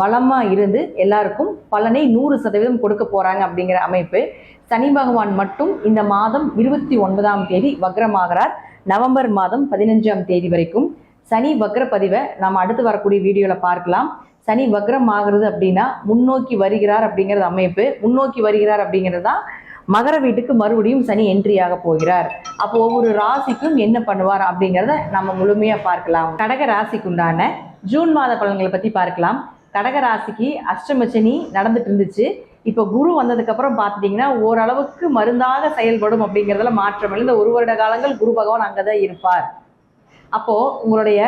பலமாக இருந்து எல்லாருக்கும் பலனை நூறு சதவீதம் கொடுக்க போகிறாங்க அப்படிங்கிற அமைப்பு. சனி பகவான் மட்டும் இந்த மாதம் இருபத்தி ஒன்பதாம் தேதி வக்ரமாகிறார். நவம்பர் மாதம் பதினஞ்சாம் தேதி வரைக்கும். சனி வக்ர பதிவை நாம் அடுத்து வரக்கூடிய வீடியோவில் பார்க்கலாம். சனி வக்ரம் ஆகிறது அப்படின்னா முன்னோக்கி வருகிறார் அப்படிங்கிறது அமைப்பு. முன்னோக்கி வருகிறார் அப்படிங்கிறது தான் மகர வீட்டுக்கு மறுபடியும் சனி என்ட்ரி ஆக போகிறார். அப்போ ஒவ்வொரு ராசிக்கும் என்ன பண்ணுவார் அப்படிங்கிறத நம்ம முழுமையாக பார்க்கலாம். கடக ராசிக்குண்டான ஜூன் மாத பலன்களை பற்றி பார்க்கலாம். கடக ராசிக்கு அஷ்டமச்சனி நடந்துட்டு இருந்துச்சு. இப்போ குரு வந்ததுக்கப்புறம் பார்த்துட்டிங்கன்னா ஓரளவுக்கு மருந்தாக செயல்படும் அப்படிங்கிறதுல மாற்றம் இல்லை. இந்த ஒரு வருட காலங்கள் குரு பகவான் அங்கே தான் இருப்பார். அப்போது உங்களுடைய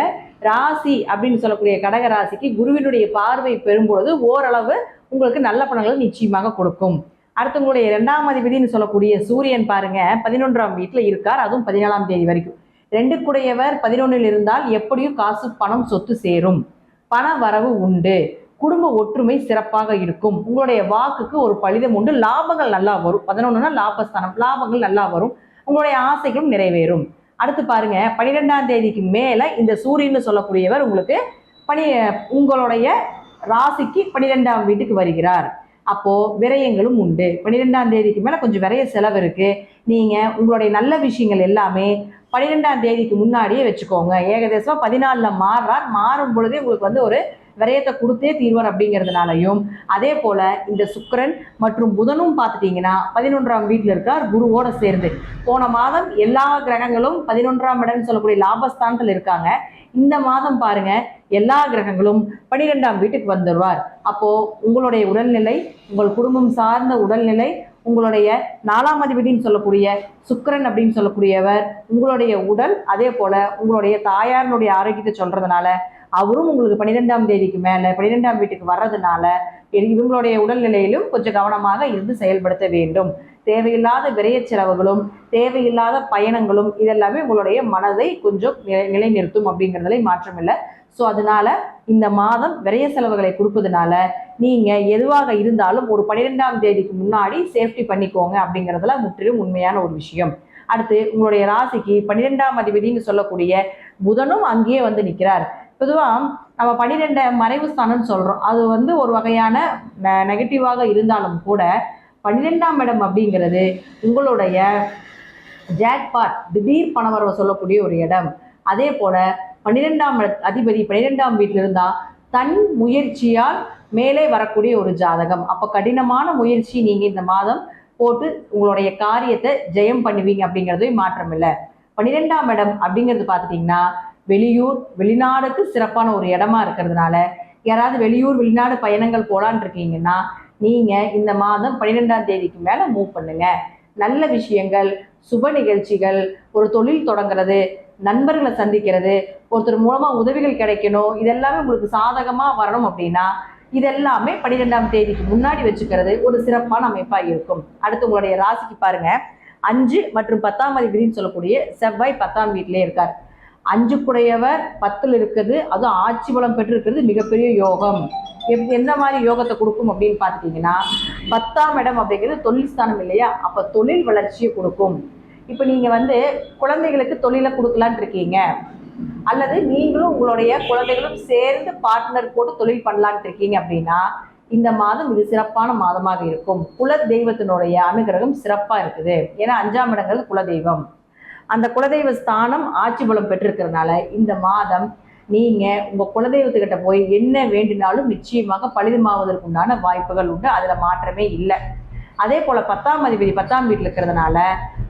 ராசி அப்படின்னு சொல்லக்கூடிய கடக ராசிக்கு குருவினுடைய பார்வை பெறும்பொழுது ஓரளவு உங்களுக்கு நல்ல பலன்களை நிச்சயமாக கொடுக்கும். அடுத்து உங்களுடைய இரண்டாம் அதிபதினு சொல்லக்கூடிய சூரியன் பாருங்க பதினொன்றாம் வீட்டில் இருக்கார். அதுவும் பதினாலாம் தேதி வரைக்கும். ரெண்டு கூடையவர் பதினொன்றில் இருந்தால் எப்படியும் காசு பணம் சொத்து சேரும். பண வரவு உண்டு. குடும்ப ஒற்றுமை சிறப்பாக இருக்கும். உங்களுடைய வாக்குக்கு ஒரு பலிதம் உண்டு. லாபங்கள் நல்லா வரும். பதினொன்றுனா லாபஸ்தானம். லாபங்கள் நல்லா வரும். உங்களுடைய ஆசைகளும் நிறைவேறும். அடுத்து பாருங்க. பன்னிரெண்டாம் தேதிக்கு மேலே இந்த சூரியன்னு சொல்லக்கூடியவர் உங்களுக்கு பனி உங்களுடைய ராசிக்கு பன்னிரெண்டாம் வீட்டுக்கு வருகிறார். அப்போ விரயங்களும் உண்டு. பன்னிரெண்டாம் தேதிக்கு மேலே கொஞ்சம் விரைய செலவு இருக்கு. நீங்க உங்களுடைய நல்ல விஷயங்கள் எல்லாமே பன்னிரெண்டாம் தேதிக்கு முன்னாடியே வச்சுக்கோங்க. ஏகதேசம் பதினாலில் மாறுறார். மாறும் பொழுதே உங்களுக்கு வந்து ஒரு விரயத்தை கொடுத்தே தீர்வார் அப்படிங்கிறதுனாலையும். அதே போல இந்த சுக்கரன் மற்றும் புதனும் பார்த்துட்டீங்கன்னா பதினொன்றாம் வீட்டில் இருக்கார் குருவோட சேர்ந்து. போன மாதம் எல்லா கிரகங்களும் பதினொன்றாம் இடம்னு சொல்லக்கூடிய லாபஸ்தானத்தில் இருக்காங்க. இந்த மாதம் பாருங்க எல்லா கிரகங்களும் பனிரெண்டாம் வீட்டுக்கு வந்துடுவார் அப்போ உங்களுடைய உடல்நிலை உங்கள் குடும்பம் சார்ந்த உடல்நிலை உங்களுடைய நாலாம் அதிபதினு சொல்லக்கூடிய சுக்கரன் அப்படின்னு சொல்லக்கூடியவர் உங்களுடைய உடல் அதே போல உங்களுடைய தாயாரினுடைய ஆரோக்கியத்தை சொல்றதுனால அவரும் உங்களுக்கு பன்னிரெண்டாம் தேதிக்கு மேலே பன்னிரெண்டாம் வீட்டுக்கு வர்றதுனால இவங்களுடைய உடல்நிலையிலும் கொஞ்சம் கவனமாக இருந்து செயல்படுத்த வேண்டும். தேவையில்லாத விரைய செலவுகளும் தேவையில்லாத பயணங்களும் இதெல்லாமே உங்களுடைய மனதை கொஞ்சம் நிலை நிலைநிறுத்தும் அப்படிங்கிறதுல மாற்றம் இல்லை. ஸோ அதனால இந்த மாதம் விரைய செலவுகளை கொடுப்பதுனால நீங்க எதுவாக இருந்தாலும் ஒரு பன்னிரெண்டாம் தேதிக்கு முன்னாடி சேஃப்டி பண்ணிக்கோங்க அப்படிங்கிறதுல முற்றிலும் உண்மையான ஒரு விஷயம். அடுத்து உங்களுடைய ராசிக்கு பன்னிரெண்டாம் அதிபதினு சொல்லக்கூடிய புதனும் அங்கேயே வந்து நிற்கிறார் பொதுவாக நம்ம பன்னிரெண்டு மறைவு ஸ்தானம்னு சொல்கிறோம் அது வந்து ஒரு வகையான நெகட்டிவாக இருந்தாலும் கூட பன்னிரெண்டாம் இடம் அப்படிங்கிறது உங்களுடைய ஜாக்பாட் திடீர் பணவரவை சொல்லக்கூடிய ஒரு இடம். அதே போல் பன்னிரெண்டாம் அதிபதி பன்னிரெண்டாம் வீட்டில் இருந்தால் தன் முயற்சியால் மேலே வரக்கூடிய ஒரு ஜாதகம். அப்போ கடினமான முயற்சி நீங்கள் இந்த மாதம் போட்டு உங்களுடைய காரியத்தை ஜெயம் பண்ணுவீங்க அப்படிங்கிறதே மாற்றம் இல்லை பன்னிரெண்டாம் இடம் அப்படிங்கிறது பார்த்துட்டிங்கன்னா வெளியூர் வெளிநாடுக்கு சிறப்பான ஒரு இடமா இருக்கிறதுனால யாராவது வெளியூர் வெளிநாடு பயணங்கள் போகலான்னு இருக்கீங்கன்னா நீங்கள் இந்த மாதம் பன்னிரெண்டாம் தேதிக்கு மேலே மூவ் பண்ணுங்க. நல்ல விஷயங்கள் சுப நிகழ்ச்சிகள் ஒரு தொழில் தொடங்குறது நண்பர்களை சந்திக்கிறது ஒருத்தர் மூலமாக உதவிகள் கிடைக்கணும் இதெல்லாமே உங்களுக்கு சாதகமாக வரணும் அப்படின்னா இதெல்லாமே பன்னிரெண்டாம் தேதிக்கு முன்னாடி வச்சுக்கிறது ஒரு சிறப்பான அமைப்பாக இருக்கும். அடுத்து உங்களுடைய ராசிக்கு பாருங்க. அஞ்சு மற்றும் பத்தாம் அதிபதினு சொல்லக்கூடிய செவ்வாய் பத்தாம் வீட்டிலே இருக்கார். அஞ்சு குடையவர் பத்தில் இருக்கிறது அதுவும் ஆட்சி பலம் பெற்றிருக்கிறது மிகப்பெரிய யோகம். எப் எந்த மாதிரி யோகத்தை கொடுக்கும் அப்படின்னு பார்த்துட்டிங்கன்னா பத்தாம் இடம் அப்படிங்கிறது தொழில் ஸ்தானம் இல்லையா? அப்போ தொழில் வளர்ச்சியை கொடுக்கும். இப்போ நீங்கள் வந்து குழந்தைகளுக்கு தொழிலை கொடுக்கலான் இருக்கீங்க. அல்லது நீங்களும் உங்களுடைய குழந்தைகளும் சேர்ந்து பார்ட்னர் போட்டு தொழில் பண்ணலான் இருக்கீங்க அப்படின்னா இந்த மாதம் இது சிறப்பான மாதமாக இருக்கும். குல தெய்வத்தினுடைய அனுகிரகம் சிறப்பாக இருக்குது. ஏன்னா அஞ்சாம் இடங்கிறது குலதெய்வம். அந்த குலதெய்வ ஸ்தானம் ஆட்சி பலம் பெற்றிருக்கிறதுனால இந்த மாதம் நீங்கள் உங்கள் குலதெய்வத்துக்கிட்ட போய் என்ன வேண்டினாலும் நிச்சயமாக பலிதமாவதற்கு உண்டான வாய்ப்புகள் உண்டு. அதில் மாற்றமே இல்லை. அதே போல் பத்தாம் அதிபதி பத்தாம் வீட்டில் இருக்கிறதுனால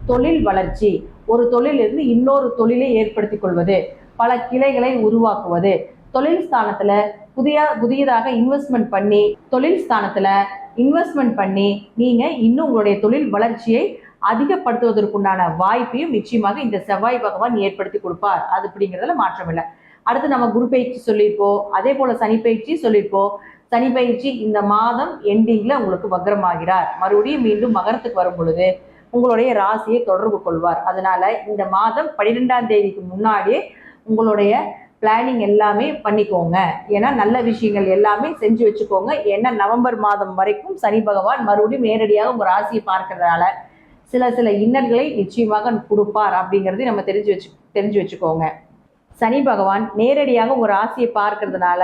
தொழில் வளர்ச்சி ஒரு தொழிலிருந்து இன்னொரு தொழிலை ஏற்படுத்தி கொள்வது பல கிளைகளை உருவாக்குவது தொழில் ஸ்தானத்தில் புதிய புதியதாக இன்வெஸ்ட்மெண்ட் பண்ணி தொழில் ஸ்தானத்தில் இன்வெஸ்ட்மெண்ட் பண்ணி நீங்கள் இன்னும் உங்களுடைய தொழில் வளர்ச்சியை அதிகப்படுத்துவதற்குண்டான வாய்ப்பையும் நிச்சயமாக இந்த செவ்வாய் பகவான் ஏற்படுத்தி கொடுப்பார். அது அப்படிங்கிறதுல மாற்றம் இல்லை. அடுத்து நம்ம குரு பயிற்சி சொல்லியிருப்போம் அதே போல சனி பயிற்சி சொல்லியிருப்போம் சனி பயிற்சி இந்த மாதம் எண்டிங்கில் உங்களுக்கு வக்ரமாகிறார். மறுபடியும் மீண்டும் மகரத்துக்கு வரும் பொழுது உங்களுடைய ராசியை தொடர்பு கொள்வார். அதனால இந்த மாதம் பன்னிரெண்டாம் தேதிக்கு முன்னாடியே உங்களுடைய பிளானிங் எல்லாமே பண்ணிக்கோங்க. ஏன்னா நல்ல விஷயங்கள் எல்லாமே செஞ்சு வச்சுக்கோங்க. ஏன்னா நவம்பர் மாதம் வரைக்கும் சனி பகவான் மறுபடியும் நேரடியாக உங்க ராசியை பார்க்கறதுனால சில சில இன்னல்களை நிச்சயமாக கொடுப்பார் அப்படிங்கிறதையும் நம்ம தெரிஞ்சு வச்சு தெரிஞ்சு வச்சுக்கோங்க. சனி பகவான் நேரடியாக உங்கள் ராசியை பார்க்கறதுனால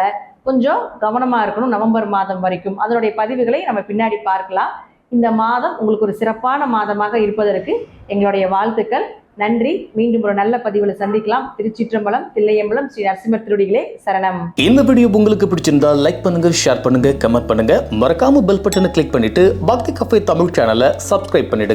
கொஞ்சம் கவனமாக இருக்கணும் நவம்பர் மாதம் வரைக்கும். அதனுடைய பதிவுகளை நம்ம பின்னாடி பார்க்கலாம். இந்த மாதம் உங்களுக்கு ஒரு சிறப்பான மாதமாக இருப்பதற்கு எங்களுடைய வாழ்த்துக்கள். நன்றி. மீண்டும் ஒரு நல்ல பதிவில் சந்திக்கலாம். திருச்சிற்றம்பலம் தில்லையம்பலம் ஸ்ரீ நரசிம்மர் திருடிகளே சரணம். இந்த வீடியோ உங்களுக்கு பிடிச்சிருந்தா லைக் பண்ணுங்க ஷேர் பண்ணுங்க கமெண்ட் பண்ணுங்க. மறக்காம பெல் பட்டனை கிளிக் பண்ணிட்டு பக்தி கஃபே தமிழ் சேனலை சப்ஸ்கிரைப் பண்ணிடுங்க.